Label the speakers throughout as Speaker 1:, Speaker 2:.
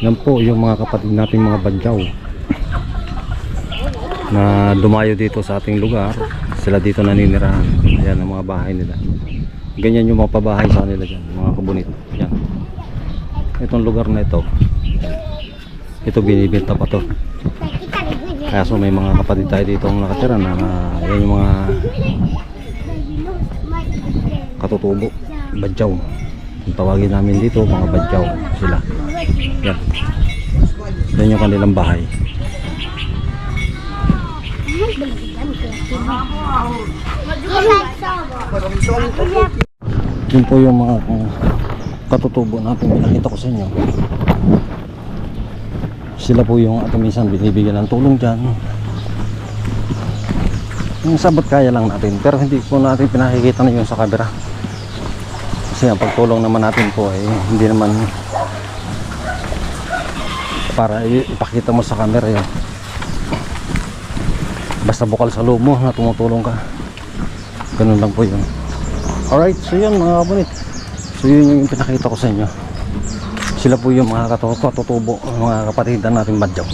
Speaker 1: Yan po yung mga kapatid nating mga badyaw na dumayo dito sa ating lugar. Sila dito naninirahan. Ayan ang mga bahay nila. Ganyan yung mga pabahay sa kanila dyan, mga kabunit. Yan. Itong lugar na ito. Ito binibenta pa to. Kaya so may mga kapatid tayo dito ang nakatira na yan yung mga katutubo, badyaw. Ang tawagin namin dito, mga badyaw sila. Yan. Yan yung kanilang bahay. Yun po yung mga uh, katutubo natin pinakita ko sa inyo. Sila po yung ating minsan binibigyan ng tulong dyan. Yung sabot kaya lang natin pero hindi po natin pinakikita na yun sa camera. Kasi ang pagtulong naman natin po ay hindi naman para ipakita mo sa camera yun. Basta bukal sa loob mo na tumutulong ka. Ganun lang po yun. Alright, so yun mga kabunit. So yun yung pinakita ko sa inyo. Sila po yung mga katu- katutubo, mga kapatidan natin badyaw.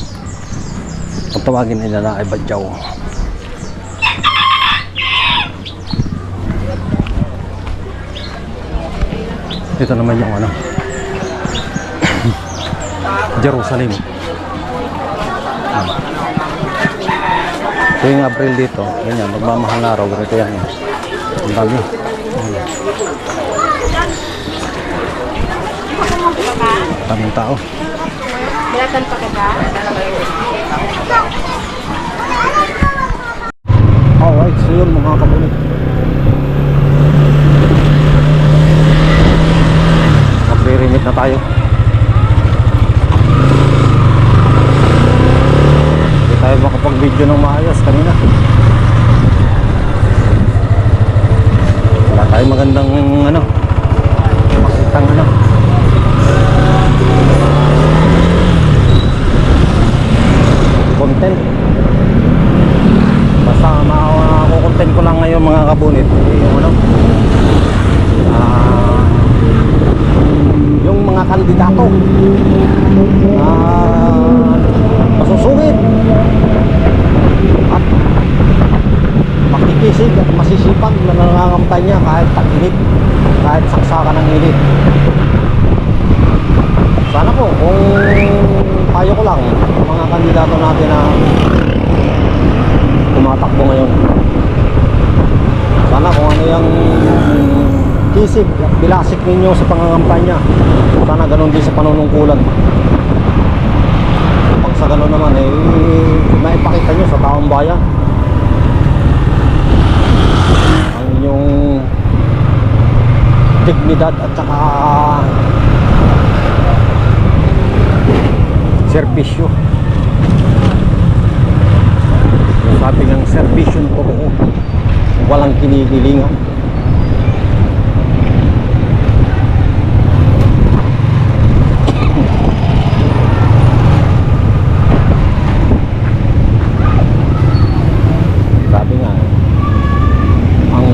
Speaker 1: Ang tawagin nila na ay badyaw. Ito naman yung ano. Jerusalem. Ito yung April dito. Ganyan, magmamahal na araw. Ganito yan. Ang dami. Daming tao.
Speaker 2: Bilatan pa ka ba?
Speaker 1: Alright, so yun mga kabunit. Magre-remit na tayo. Hindi tayo makapag-video ng maayos kanina. Wala tayong magandang ano, makitang ano. Content. Basta makukontent ko lang ngayon mga kabunit eh, yung ano ah, yung mga kandidato ah, masusungit at makikisig at masisipag na nangangampanya kahit tag-init kahit saksakan ng init sana po kung payo ko lang mga kandidato natin na tumatakbo ngayon. Sana kung ano yung kisig at bilasik ninyo sa pangangampanya, sana ganun din sa panunungkulan. Pag sa ganun naman, eh, maipakita nyo sa taong bayan ang inyong dignidad at saka serbisyo. Sabi ng servisyon ko oo, walang kinikilingan. Sabi nga, ang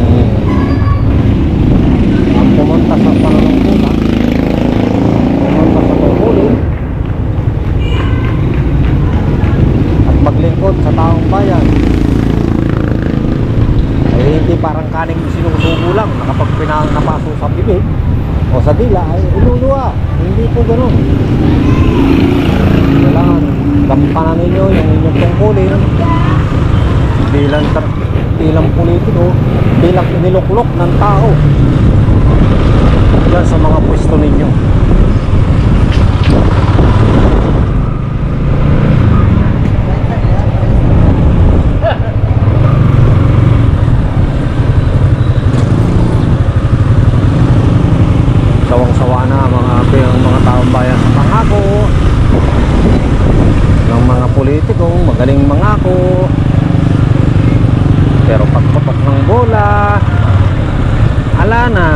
Speaker 1: ang pumunta sa panunungkulan, pumunta sa tungkulin, at maglingkod sa taong bayan ay hindi parang kaning sinusubo lang na kapag pinanapaso sa bibig dila ay iluluwa hindi po ganun. Kailangan gampanan ninyo yung inyong tungkulin bilang bilang politiko bilang iniluklok ng tao yan sa mga pwesto ninyo sawang-sawa na mga ang mga taong bayan sa pangako ng mga politikong magaling mangako pagpatok ng bola. Ala na.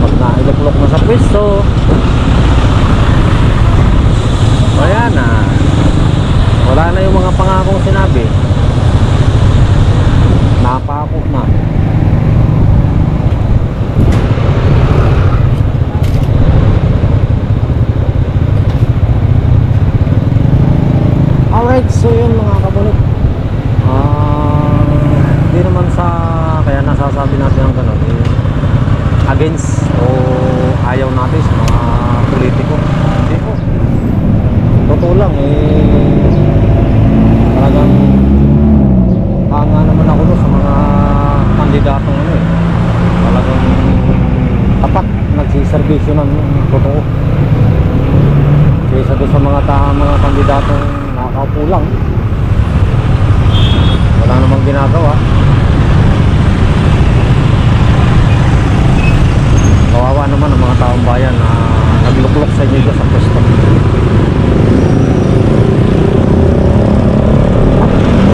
Speaker 1: Pag nailuklok na sa pwesto wala na wala na yung mga pangakong sinabi napako na sa kaya nasasabi natin ang ganun eh, against o ayaw natin sa mga politiko. Hindi po. Totoo lang eh talagang hanga naman ako sa mga kandidatong ano eh. Talagang tapat nagsiservisyo ng totoo. Kaysa doon sa mga ta mga kandidatong nakakaupo lang. Wala namang ginagawa. Kawawa naman ang mga taong bayan na nagluklok sa inyo dyan sa pwesto.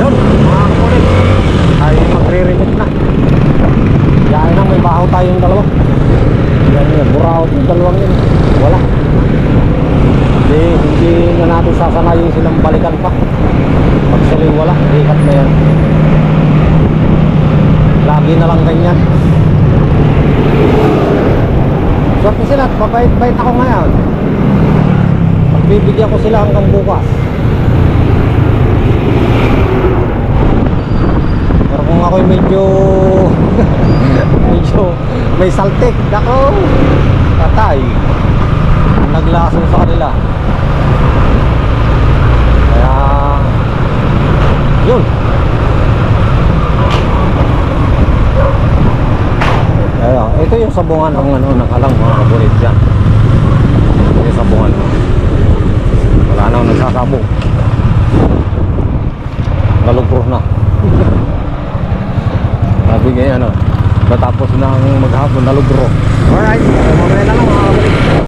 Speaker 1: Yun, mga kapulit. Ay magre-remit na. Yain na may bahaw tayong dalawa. Yan yun, buraot yung dalawang yun. Wala. Hindi, hindi na natin sasanayin silang balikan pa. Pag silang wala, ikat na yan. Lagi na lang ganyan. Swerte sila at mabait-bait ako ngayon. Pagbibigyan ko sila hanggang bukas. Pero kung ako'y medyo medyo may saltik, nako, patay. Naglason sa kanila. Kaya, yun. Ayan, ito yung sabungan ng ano, ng alang mga kabulit dyan. Yung sabungan. Wala nang nagsasabong. Nalugro na. Sabi ngayon ano, natapos na ang maghapon, nalugro. Alright.